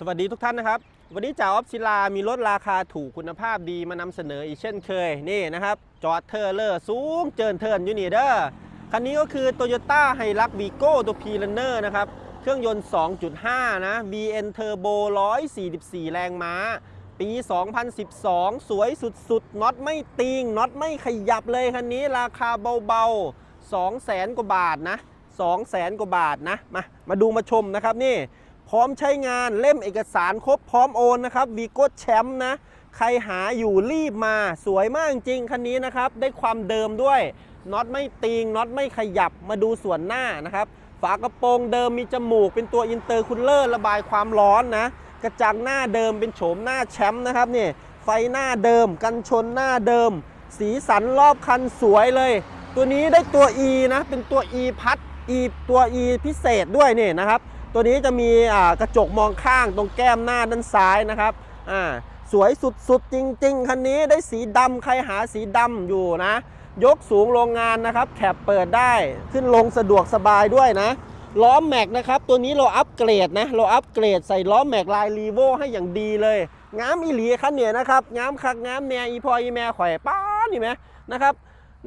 สวัสดีทุกท่านนะครับ วันนี้จ่าออฟศิลา มีรถราคาถูกคุณภาพดีมานำเสนออีกเช่นเคย นี่นะครับ จอดเทอร์เลอร์สูงเจินเทินอยู่นี่เด้อ คันนี้ก็คือ Toyota h i l u x Vigo ตัว p r u n n e r นะครับ เครื่องยนต์ 2.5 นะ VN Turbo 144 แรงม้า ปี 2012 สวยสุดๆ น็อตไม่ติง น็อตไม่ขยับเลยคันนี้ราคาเบาๆ 200,000กว่าบาทนะ 200,000กว่าบาทนะ มา มาดูมาชมนะครับนี่ พร้อมใช้งานเล่มเอกสารครบพร้อมโอนนะครับวีโก้แชมป์นะ ใครหาอยู่รีบมาสวยมากจริงคันนี้นะครับ ได้ความเดิมด้วยน็อตไม่ติงน็อตไม่ขยับมาดูส่วนหน้านะครับ ฝากระโปรงเดิมมีจมูกเป็นตัวอินเตอร์คูลเลอร์ระบายความร้อนนะ กระจังหน้าเดิมเป็นโฉมหน้าแชมป์นะครับนี่ไฟหน้าเดิม กันชนหน้าเดิม สีสันรอบคันสวยเลย ตัวนี้ได้ตัว E นะเป็นตัว E พัด E ตัว E พิเศษด้วยนี่นะครับ ตัวนี้จะมีกระจกมองข้างตรงแก้มหน้าด้านซ้ายนะครับสวยสุดๆจริง ๆ คันนี้ได้สีดำใครหาสีดำอยู่นะ ยกสูงโรงงานนะครับแคปเปิดได้ขึ้นลงสะดวกสบายด้วยนะล้อแม็กนะครับ ตัวนี้เราอัปเกรดนะเราอัปเกรดใส่ล้อแม็กลายรีโวให้อย่างดีเลยงามอีหลีคันเนี่ยนะครับงามคักงามแนอีพออีแม่ข่อยป้านี่ไหมนะครับ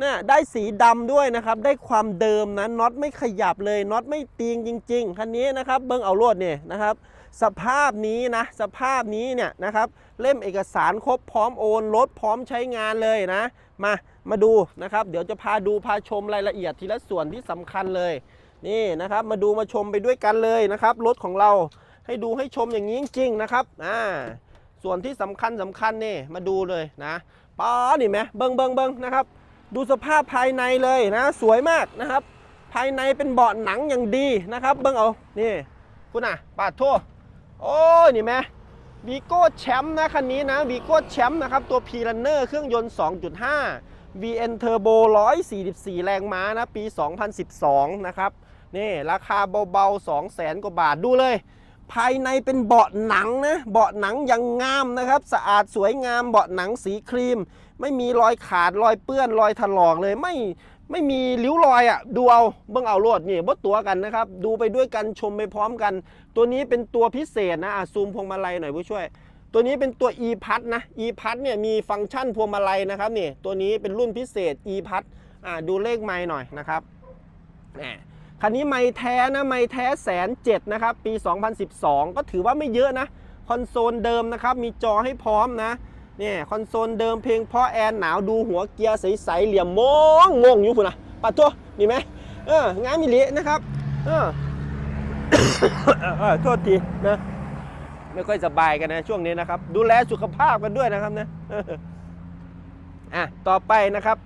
นี่ยได้สีดำด้วยนะครับ ได้ความเดิมนะน็อตไม่ขยับเลยน็อตไม่ตีงจริง ๆ คันนี้นะครับเบิ้งเอาลวดเนี่ยนะครับ สภาพนี้นะ สภาพนี้เนี่ยนะครับ เล่มเอกสารครบพร้อมโอนรถพร้อมใช้งานเลยนะ มา มาดูนะครับ เดี๋ยวจะพาดูพาชมรายละเอียดทีละส่วนที่สำคัญเลย นี่นะครับ มาดูมาชมไปด้วยกันเลยนะครับ รถของเราให้ดูให้ชมอย่างนี้จริงๆนะครับ อ่า ส่วนที่สำคัญสำคัญนี่มาดูเลยนะป้านี่ไหมเบิ้งเบิ้งเบิ้งนะครับ ดูสภาพภายในเลยนะ สวยมากนะครับ ภายในเป็นเบาะหนังอย่างดีนะครับ เบิ้งเอา นี่ คุณอะปาดทั่วโอ้นี่ไหมวีโก้แชมป์นะคันนี้นะวีโก้แชมป์นะครับ ตัวพีรันเนอร์เครื่องยนต์ 2.5 VN Turbo 144 แรงม้านะ ปี 2012 นะครับ นี่ราคาเบาๆ 200,000กว่าบาทดูเลย ภายในเป็นเบาะหนังนะ เบาะหนังยังงามนะครับ สะอาดสวยงาม เบาะหนังสีครีม ไม่มีรอยขาดรอยเปื้อนรอยถลอกเลยไม่ไม่มีริ้วรอยอะ่ะดูเอาเบิ่งเอาโลดนี่บดตัวกันนะครับ ดูไปด้วยกันชมไปพร้อมกัน ตัวนี้เป็นตัวพิเศษนะอะซูมพวงมาลัยหน่อยผู้ช่วย ตัวนี้เป็นตัว e พัดนะ e พัดเนี่ยมีฟังก์ชันพวงมาลัยนะครับนี่ตัวนี้เป็นรุ่นพิเศษ e พัดอ่าดูเลขไม้หน่อยนะครับแหมคันนี้ไม้แท้นะไม้แท้แสนเจ็ดนะครับปี 2012 ก็ถือว่าไม่เยอะนะคอนโซลเดิมนะครับมีจอให้พร้อมนะ เนี่ยคอนโซลเดิมเพลงเพราะแอนหนาวดูหัวเกียร์ใสๆเหลี่ยมมองงงอยู่คุณนะปัดตัวนี่ไหมเอองามมิลินะครับเออเออโทษทีนะไม่ค่อยสบายกันนะช่วงนี้นะครับ ดูแลสุขภาพกันด้วยนะครับนะอะต่อไปนะครับ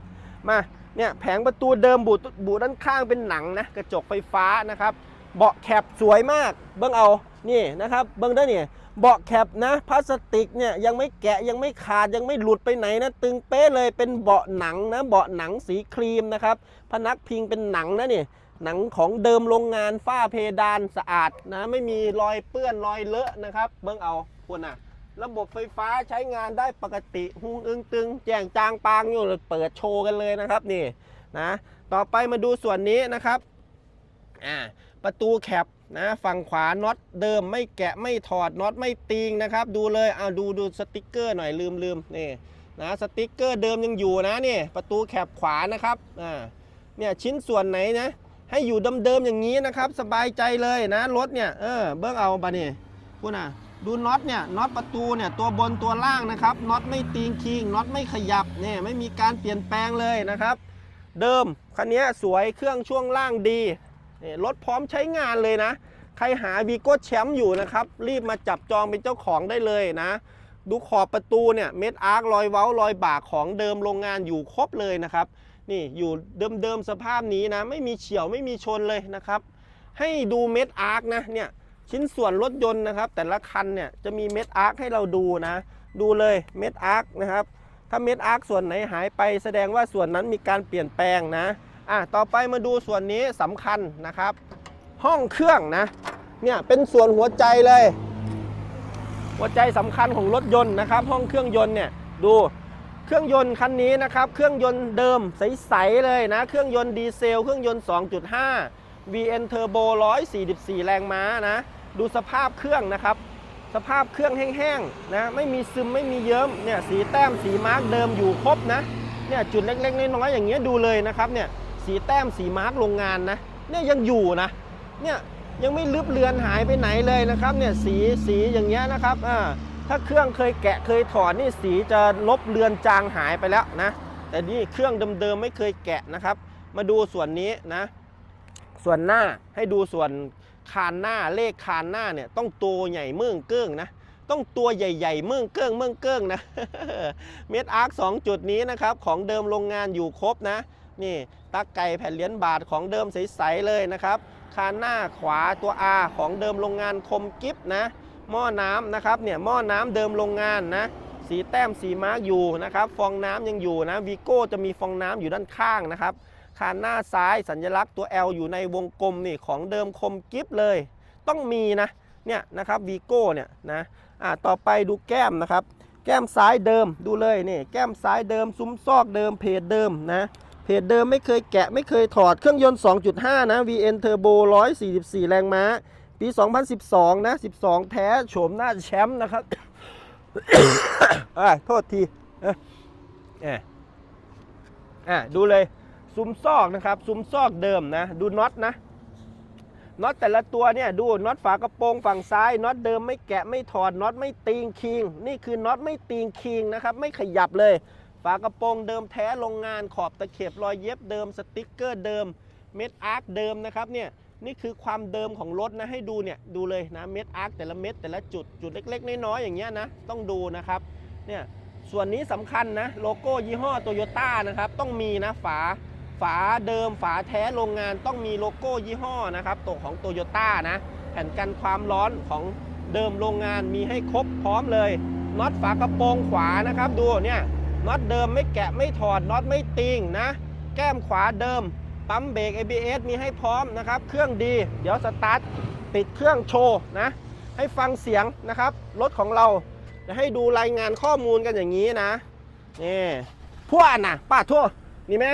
มาเนี่ยแผงประตูเดิมบูบูด้านข้างเป็นหนังนะกระจกไฟฟ้านะครับ เบาะแคปสวยมาก เบิ้งเอานี่นะครับ เบิ้งได้เนี่ย เบาะแคปนะพลาสติกเนี่ยยังไม่แกะยังไม่ขาดยังไม่หลุดไปไหนนะ ตึงเป๊ะเลยเป็นเบาะหนังนะเบาะหนังสีครีมนะครับพนักพิงเป็นหนังนะเนี่ยหนังของเดิมโรงงานฝ้าเพดานสะอาดนะไม่มีรอยเปื้อนรอยเลอะนะครับ เบิ้งเอาคุณน่ะระบบไฟฟ้าใช้งานได้ปกติหุงอึงตึง แจ้งจางปางอยู่เลยเปิดโชว์กันเลยนะครับนี่นะต่อไปมาดูส่วนนี้นะครับอ่าประตูแคป นะฝั่งขวาน็อตเดิมไม่แกะไม่ถอดน็อตไม่ตีงนะครับ ดูเลยเอาดูดูสติกเกอร์หน่อยลืมลืมนี่นะสติกเกอร์เดิมยังอยู่นะนี่ประตูแคปขวานะครับอ่าเนี่ยชิ้นส่วนไหนนะให้อยู่เดิมๆอย่างนี้นะครับ สบายใจเลยนะรถเนี่ยเออเบิ้งเอาปะนี่พูดนะดูน็อตเนี่ยน็อตประตูเนี่ยตัวบนตัวล่างนะครับน็อตไม่ตีงคิงน็อตไม่ขยับเนี่ยไม่มีการเปลี่ยนแปลงเลยนะครับ เดิมคันนี้สวยเครื่องช่วงล่างดี รถพร้อมใช้งานเลยนะ ใครหาวีโก้แชมป์อยู่นะครับ รีบมาจับจองเป็นเจ้าของได้เลยนะ ดูขอบประตูเนี่ยเม็ดอาร์ครอยเว้ารอยบากของเดิมโรงงานอยู่ครบเลยนะครับ นี่อยู่เดิมๆสภาพนี้นะ ไม่มีเฉียวไม่มีชนเลยนะครับ ให้ดูเม็ดอาร์คนะเนี่ยชิ้นส่วนรถยนต์นะครับ แต่ละคันเนี่ยจะมีเม็ดอาร์คให้เราดูนะ ดูเลยเม็ดอาร์คนะครับถ้าเม็ดอาร์คส่วนไหนหายไปแสดงว่าส่วนนั้นมีการเปลี่ยนแปลงนะ อะต่อไปมาดูส่วนนี้สำคัญนะครับ ห้องเครื่องนะเนี่ยเป็นส่วนหัวใจเลย หัวใจสำคัญของรถยนต์นะครับ ห้องเครื่องยนต์เนี่ยดูเครื่องยนต์คันนี้นะครับ เครื่องยนต์เดิมใสๆเลยนะ เครื่องยนต์ดีเซล เครื่องยนต์ 2.5 VN Turbo 144 แรงม้านะ ดูสภาพเครื่องนะครับสสภาพเครื่องแห้งๆนะ ไม่มีซึมไม่มีเยิ้มเนี่ยสีแต้มสีมาร์กเดิมอยู่ครบนะ เนี่ยจุดเล็กๆน้อยๆอย่างเงี้ยดูเลยนะครับเนี่ย สีแต้มสีมาร์กโรงงานนะเนี่ยยังอยู่นะเนี่ยยังไม่ลึบเลือนหายไปไหนเลยนะครับเนี่ยสีสีอย่างเงี้ยนะครับอ่าถ้าเครื่องเคยแกะเคยถอดนี่สีจะลบเลือนจางหายไปแล้วนะแต่นี่เครื่องเดิมๆไม่เคยแกะนะครับ มาดูส่วนนี้นะ ส่วนหน้าให้ดูส่วนคานหน้าเลขคานหน้าเนี่ยต้องตัวใหญ่เมืองเกิ้งนะต้องตัวใหญ่ๆ เมืองเกิ้งเมืองเกิ้งนะ เม็ดอาร์คสองจุดนี้นะครับ ของเดิมโรงงานอยู่ครบนะ นี่ ตักไก่แผ่นเหรียญบาทของเดิมใสๆเลยนะครับคานหน้าขวาตัว R ของเดิมโรงงานคมกิฟนะหม้อน้ำนะครับเนี่ยหม้อน้ำเดิมโรงงานนะสีแต้มสีมาร์กอยู่นะครับฟองน้ำยังอยู่นะวีโก้จะมีฟองน้ำอยู่ด้านข้างนะครับคานหน้าซ้ายสัญลักษณ์ตัว L อยู่ในวงกลมนี่ของเดิมคมกิฟเลย ต้องมีนะเนี่ยนะครับวีโก้เนี่ยนะอ่าต่อไปดูแก้มนะครับ แก้มซ้ายเดิมดูเลยนี่แก้มซ้ายเดิมซุ้มซอกเดิมเพจเดิมนะ เพจเดิมไม่เคยแกะไม่เคยถอดเครื่องยนต์ 2.5 นะ VN Turbo 144 แรงม้า ปี 2012 นะ 12 แท้โฉมหน้าแชมป์นะครับอ่าโทษทีอะเอะอะดูเลยซุ้มซอกนะครับ ซุ้มซอกเดิมนะ ดูน็อตนะน็อตแต่ละตัวเนี่ยดูน็อตฝากระโปรงฝั่งซ้ายน็อตเดิมไม่แกะไม่ถอดน็อตไม่ตีงคิง นี่คือน็อตไม่ตีงคิงนะครับ ไม่ขยับเลย ฝากระโปรงเดิมแท้โรงงานขอบตะเข็บรอยเย็บเดิมสติ๊กเกอร์เดิมเม็ดอาร์คเดิมนะครับเนี่ยนี่คือความเดิมของรถนะให้ดูเนี่ยดูเลยนะเม็ดอาร์คแต่ละเม็ดแต่ละจุดจุดเล็ก ๆ น้อยๆอย่างเงี้ยนะต้องดูนะครับเนี่ยส่วนนี้สำคัญนะโลโก้ยี่ห้อโตโยต้านะครับต้องมีนะฝาฝาเดิมฝาแท้โรงงานต้องมีโลโก้ยี่ห้อนะครับตัวของโตโยต้านะแผ่นกันความร้อนของเดิมโรงงานมีให้ครบพร้อมเลยน็อตฝากระโปรงขวานะครับดูเนี่ย น็อตเดิมไม่แกะไม่ถอดน็อตไม่ติงนะ แก้มขวาเดิม ปั๊มเบรก ABS มีให้พร้อมนะครับ เครื่องดี เดี๋ยวสตาร์ทติดเครื่องโชว์นะ ให้ฟังเสียงนะครับ รถของเราจะให้ดูรายงานข้อมูลกันอย่างนี้นะ นี่พวกนน่ะป้าทั่วนี่ไหม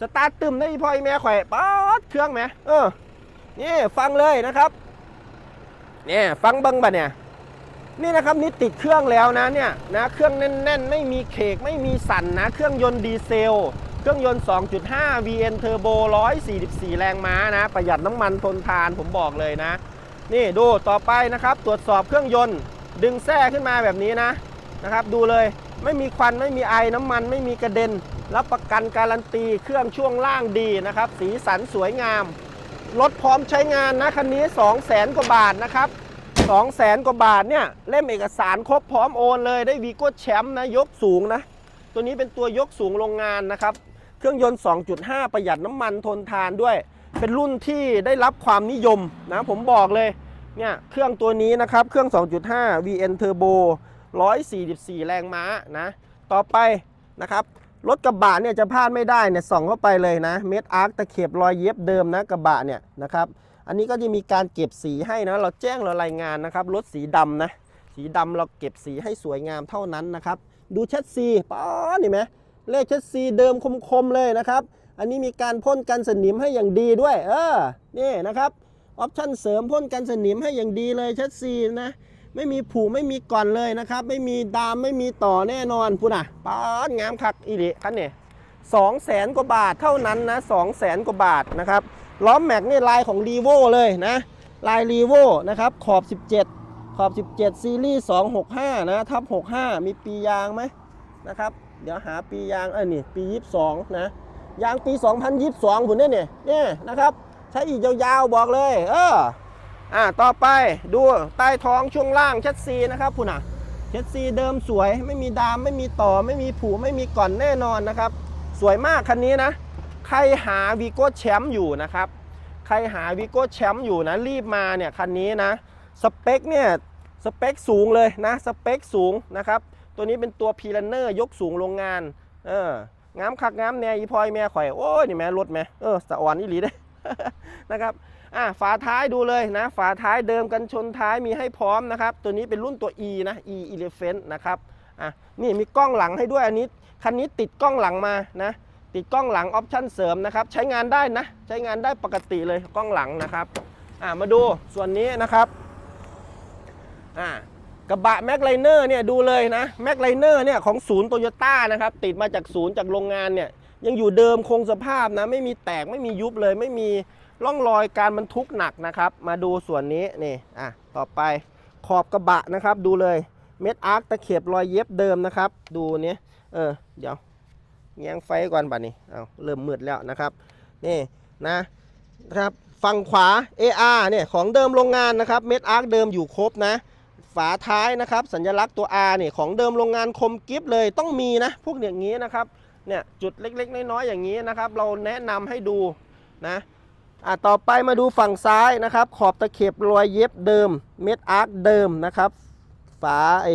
สตาร์ทตึมได้พ่อแม่แขวะป๊อดเครื่องไหมเออนี่ฟังเลยนะครับนี่ฟังเบิ้งบ่เนี่ย นี่นะครับนี่ติดเครื่องแล้วนะเนี่ยนะเครื่องแน่น ๆ ไม่มีเคกไม่มีสั่นนะ เครื่องยนต์ดีเซล เครื่องยนต์ 2.5 VN Turbo 144 แรงม้านะ ประหยัดน้ำมันทนทานผมบอกเลยนะ นี่ดูต่อไปนะครับ ตรวจสอบเครื่องยนต์ดึงแส้ขึ้นมาแบบนี้นะนะครับ ดูเลยไม่มีควันไม่มีไอน้ำมันไม่มีกระเด็น รับประกันการันตีเครื่องช่วงล่างดีนะครับ สีสันสวยงามรถพร้อมใช้งานนะคันนี้ 2 0 0แสนกว่าบาทนะครับ 2 0 0แสนกว่าบาทเนี่ย เล่มเอกสารครบพร้อมโอนเลยได้วีโก้แชมป์นะ ยกสูงนะ ตัวนี้เป็นตัวยกสูงโรงงานนะครับ เครื่องยนต์ 2.5 ประหยัดน้ำมันทนทานด้วย เป็นรุ่นที่ได้รับความนิยมนะ ผมบอกเลยเนี่ยเครื่องตัวนี้นะครับ เครื่อง 2.5 VN Turbo 144 แรงม้านะ ต่อไปนะครับรถกระบะเนี่ยจะพลาดไม่ได้เนี่ยส่องเข้าไปเลยนะ เม็ดอาร์คตะเข็บรอยเย็บเดิมนะกระบะเนี่ยนะครับ อันนี้ก็จะมีการเก็บสีให้นะ เราแจ้งเรารายงานนะครับ รถสีดำนะ สีดำเราเก็บสีให้สวยงามเท่านั้นนะครับ ดูแชสซีป๊อดนี่ไหมเลขแชสซีเดิมคมๆเลยนะครับ อันนี้มีการพ่นกันสนิมให้อย่างดีด้วย เออ นี่นะครับออปชั่นเสริมพ่นกันสนิมให้อย่างดีเลยแชสซีนะ ไม่มีผูไม่มีก่อนเลยนะครับ ไม่มีดามไม่มีต่อแน่นอนพูดอะป๊าดงามคักอีหลีคันเนี้สองแสนกว่าบาทเท่านั้นนะสองแสนกว่าบาทนะครับ ล้อมแม็กนี่ลายของรีโวเลยนะลายรีโวนะครับขอบ 17 ขอบ 17 ซีรีส์ 265 นะทับ 65 มีปียางไหมนะครับ เดี๋ยวหาปียางเออนี่ปี 22 นะ ยางปี 2022ผมเนี่ยเนี่ยเนี่ยนะครับใช้อีกยาวๆบอกเลย เอออ่าต่อไปดูใต้ท้องช่วงล่างชัดซีนะครับคุณอะชัดซีเดิมสวยไม่มีดามไม่มีต่อไม่มีผูไม่มีก่อนแน่นอนนะครับ สวยมากคันนี้นะ ใครหาวีโก้แชมป์อยู่นะครับ ใครหาวีโก้แชมป์อยู่นะรีบมาเนี่ยคันนี้นะ สเปคเนี่ยสเปคสูงเลยนะสเปคสูงนะครับ ตัวนี้เป็นตัวพีลันเนอร์ยกสูงโรงงาน เอองามคักงามแน่อีพลอยแม่ข่อย โอ้ยนี่แม่รถแม่เออสะอ่อนอีหลีได้นะครับอะฝาท้ายดูเลยนะ ฝาท้ายเดิมกันชนท้ายมีให้พร้อมนะครับ ตัวนี้เป็นรุ่นตัว E นะ E Elephant นะครับอะนี่มีกล้องหลังให้ด้วยอันนี้คันนี้ติดกล้องหลังมานะ ติดกล้องหลังออปชั่นเสริมนะครับ ใช้งานได้นะ ใช้งานได้ปกติเลยกล้องหลังนะครับอะมาดูส่วนนี้นะครับอะกระบะแม็กไลเนอร์เนี่ยดูเลยนะแม็กไลเนอร์เนี่ยของศูนย์โตโยต้านะครับติดมาจากศูนย์จากโรงงานเนี่ยยังอยู่เดิมคงสภาพนะ ไม่มีแตกไม่มียุบเลย ไม่มีร่องรอยการบรรทุกหนักนะครับ มาดูส่วนนี้นี่อะต่อไปขอบกระบะนะครับ ดูเลยเม็ดอาร์คตะเข็บรอยเย็บเดิมนะครับ ดูเนี้ยเออเดี๋ยว แง้งไฟก่อนบัดนี้เอาเริ่มมืดแล้วนะครับนี่นะนะครับฝั่งขวา AR เนี่ยของเดิมโรงงานนะครับเม็ดอาร์คเดิมอยู่ครบนะฝาท้ายนะครับสัญลักษณ์ตัว R เนี่ยของเดิมโรงงานคมกิฟเลยต้องมีนะพวกอย่างนี้นะครับเนี่ยจุดเล็กๆน้อยๆอย่างนี้นะครับเราแนะนำให้ดูนะอะต่อไปมาดูฝั่งซ้ายนะครับ ขอบตะเข็บรอยเย็บเดิม เม็ดอาร์คเดิมนะครับ ฝาไอ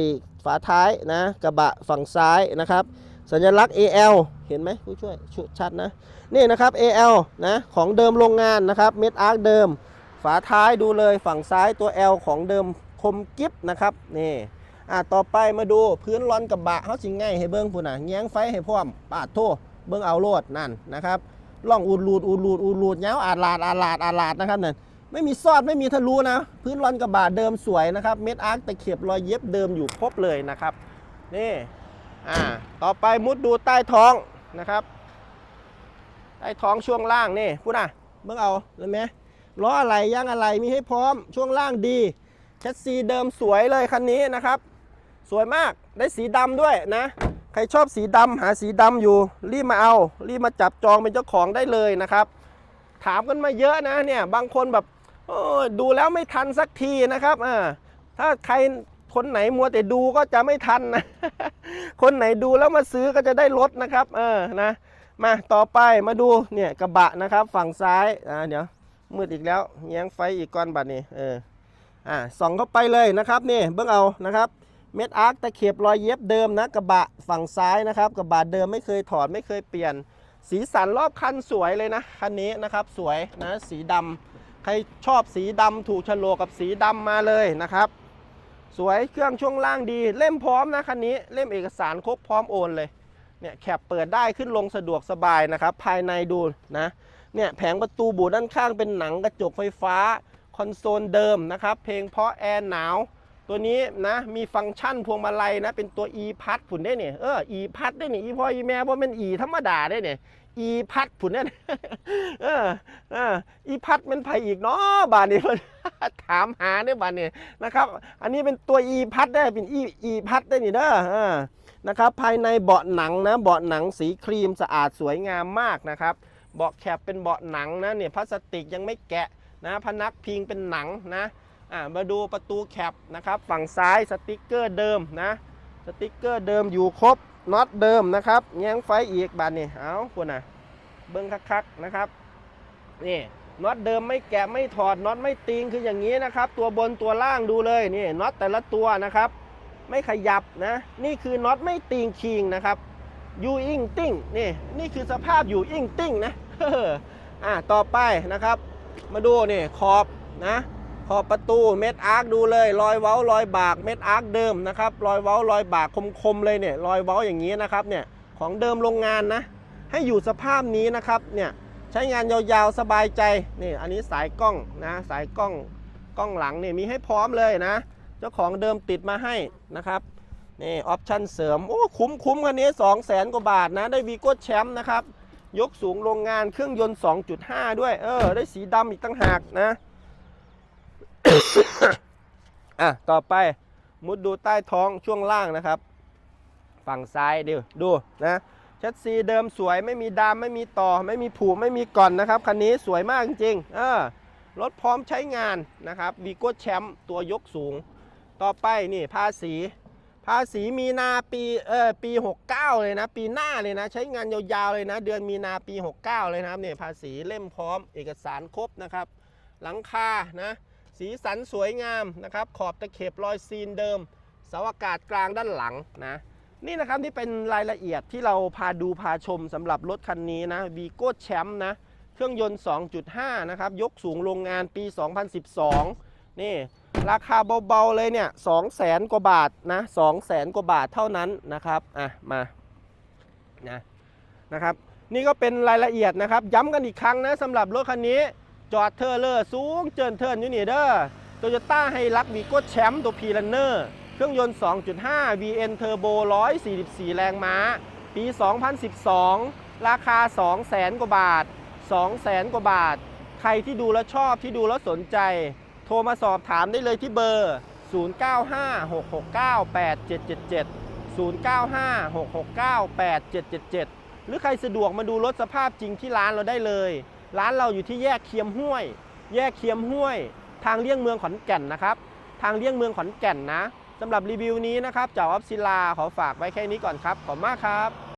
ฝาท้ายนะกระบะฝั่งซ้ายนะครับ สัญลักษณ์ AL เห็นไหมผู้ช่วยชุชัดนะนี่นะครับ AL นะของเดิมโรงงานนะครับเม็ดอาร์คเดิม ฝาท้ายดูเลยฝั่งซ้ายตัว L ของเดิมคมกิฟนะครับนี่อะต่อไปมาดูพื้นรอนกระบะเขาสิง่ายให้เบิ้งพูน่ะแง้งไฟให้พร้อมปาดโทเบิ้งเอาโลดนั่นนะครับล่องอูดรูดอูดรูดอูดรูดเงาอาดลาดอาดลาดอาดลาดนะครับนั่นไม่มีซอดไม่มีทะลุนะ พื้นรอนกระบะเดิมสวยนะครับเม็ดอาร์คตะเข็บรอยเย็บเดิมอยู่ครบเลยนะครับนี่ อ่าต่อไปมุดดูใต้ท้องนะครับ ใต้ท้องช่วงล่างนี่พูดนะเบิ่งเอาเห็นไหมล้ออะไรย่างอะไรมีให้พร้อมช่วงล่างดีแชสซีเดิมสวยเลยคันนี้นะครับ สวยมากได้สีดำด้วยนะ ใครชอบสีดำหาสีดำอยู่รีบมาเอา รีบมาจับจองเป็นเจ้าของได้เลยนะครับ ถามกันมาเยอะนะเนี่ยบางคนแบบดูแล้วไม่ทันสักทีนะครับอ่าถ้าใคร คนไหนมัวแต่ดูก็จะไม่ทันนะ คนไหนดูแล้วมาซื้อก็จะได้ลดนะครับ เออนะมาต่อไปมาดูเนี่ยกระบะนะครับ ฝั่งซ้ายอ่าเดี๋ยวมืดอีกแล้วแย้งไฟอีกก้อนบัดนี้เอออ่าส่องเข้าไปเลยนะครับนี่เบิ่งเอานะครับเม็ดอาร์คตะเข็บรอยเย็บเดิมนะกระบะฝั่งซ้ายนะครับ กระบะเดิมไม่เคยถอดไม่เคยเปลี่ยน สีสันรอบคันสวยเลยนะคันนี้นะครับสวยนะสีดำใครชอบสีดำถูกโฉลกกับสีดำมาเลยนะครับ สวยเครื่องช่วงล่างดี เล่มพร้อมนะคันนี้เล่มเอกสารครบพร้อมโอนเลยเนี่ยแคปเปิดได้ขึ้นลงสะดวกสบายนะครับ ภายในดูนะเนี่ยแผงประตูบูด้านข้างเป็นหนังกระจกไฟฟ้า คอนโซลเดิมนะครับ เพลงเพราะแอร์หนาว ตัวนี้นะมีฟังก์ชันพวงมาลัยนะ เป็นตัว e พัดผุนได้เนี่ยเออ e พัดได้เนี่ย e พ่อ e แม่เพราะเป็น e ธรรมดาได้เนี่ย e พัดผุนได้เนี่ยเออเออ e พัดเป็นไผอีกเนาะบานนี้ ถามหาเนี่ยบานนี้นะครับ อันนี้เป็นตัว e พัดได้เป็น e e พัดได้นี่เด้อเออนะครับ ภายในเบาะหนังนะเบาะหนังสีครีมสะอาดสวยงามมากนะครับเบาะแคปเป็นเบาะหนังนะเนี่ยพลาสติกยังไม่แกะนะพนักพิงเป็นหนังนะอ่ามาดูประตูแคปนะครับ ฝั่งซ้ายสติกเกอร์เดิมนะสติกเกอร์เดิมอยู่ครบน็อตเดิมนะครับแง้งไฟอีกบานนี่เอาคุณนะเบิ้งคักๆนะครับนี่ น็อตเดิมไม่แกะไม่ถอดน็อตไม่ติงคืออย่างนี้นะครับ ตัวบนตัวล่างดูเลยนี่น็อตแต่ละตัวนะครับ ไม่ขยับนะ นี่คือน็อตไม่ติงคิงนะครับยูอิงติ้งนี่นี่คือสภาพอยู่อิงติ้งนะอ่าต่อไปนะครับ มาดูนี่ขอบนะขอบประตูเม็ดอาร์คดูเลย รอยเว้ารอยบากเม็ดอาร์คเดิมนะครับ รอยเว้ารอยบากคมๆเลยเนี่ยรอยเว้าอย่างนี้นะครับเนี่ยของเดิมโรงงานนะ ให้อยู่สภาพนี้นะครับเนี่ย ช้งานยาวๆสบายใจนี่อันนี้สายกล้องนะสายกล้องกล้องหลังนี่มีให้พร้อมเลยนะ เจ้าของเดิมติดมาให้นะครับนี่ออปชั่นเสริมโอ้คุ้มคุ้มคันนี้ 2 0 0แสนกว่าบาทนะ ได้วีโก้แชมป์นะครับ ยกสูงโรงงานเครื่องยนต์ 2.5 ด้วย เออ ได้สีดำอีกตั้งหากนะอะต่อไปมุดดูใต้ท้องช่วงล่างนะครับ ฝั่งซ้ายดูดูนะ ชัดซีเดิมสวยไม่มีดามไม่มีต่อ ไม่มีผูไม่มีก่อนนะครับคันนี้สวยมากจริงๆเออรถพร้อมใช้งานนะครับวีโก้แชมป์ตัวยกสูง ต่อไปนี่ภาษีภาษีมีนาปีเออปี 69 เลยนะ ปีหน้าเลยนะ ใช้งานยาวๆเลยนะ เดือนมีนาปี 69 เลยนะครับเนี่ยภาษีเล่มพร้อมเอกสารครบนะครับ หลังคานะสีสันสวยงามนะครับ ขอบตะเข็บรอยซีนเดิมเสาอากาศกลางด้านหลังนะ นี่นะครับที่เป็นรายละเอียดที่เราพาดูพาชมสำหรับรถคันนี้นะวีโก้แชมป์นะ เครื่องยนต์ 2.5 นะครับ ยกสูงโรงงานปี 2012 นี่ ราคาเบาๆเลยเนี่ย2แสนกว่าบาทนะ2แสนกว่าบาทเท่านั้นนะครับ อะ มานะนะครับ นี่ก็เป็นรายละเอียดนะครับ ย้ำกันอีกครั้งนะสำหรับรถคันนี้ จอดเทอร์เลอร์สูงเจินเทิร์นอยู่นี่เด้อโตโยต้าไฮรักวีโก้แชมป์ตัวพีลันเนอร์ เครื่องยนต์ 2.5 VN Turbo 144 แรงม้า ปี 2012 ราคา 200,000 กว่าบาท 200,000 กว่าบาท ใครที่ดูแล้วชอบที่ดูแล้วสนใจ โทรมาสอบถามได้เลยที่เบอร์ 0956698777 0956698777 หรือใครสะดวกมาดูรถสภาพจริงที่ร้านเราได้เลย ร้านเราอยู่ที่แยกเคียมห้วย แยกเคียมห้วย ทางเลี่ยงเมืองขอนแก่นนะครับ ทางเลี่ยงเมืองขอนแก่นนะ สำหรับรีวิวนี้นะครับจากออฟซิลาขอฝากไว้แค่นี้ก่อนครับ ขอบคุณมากครับ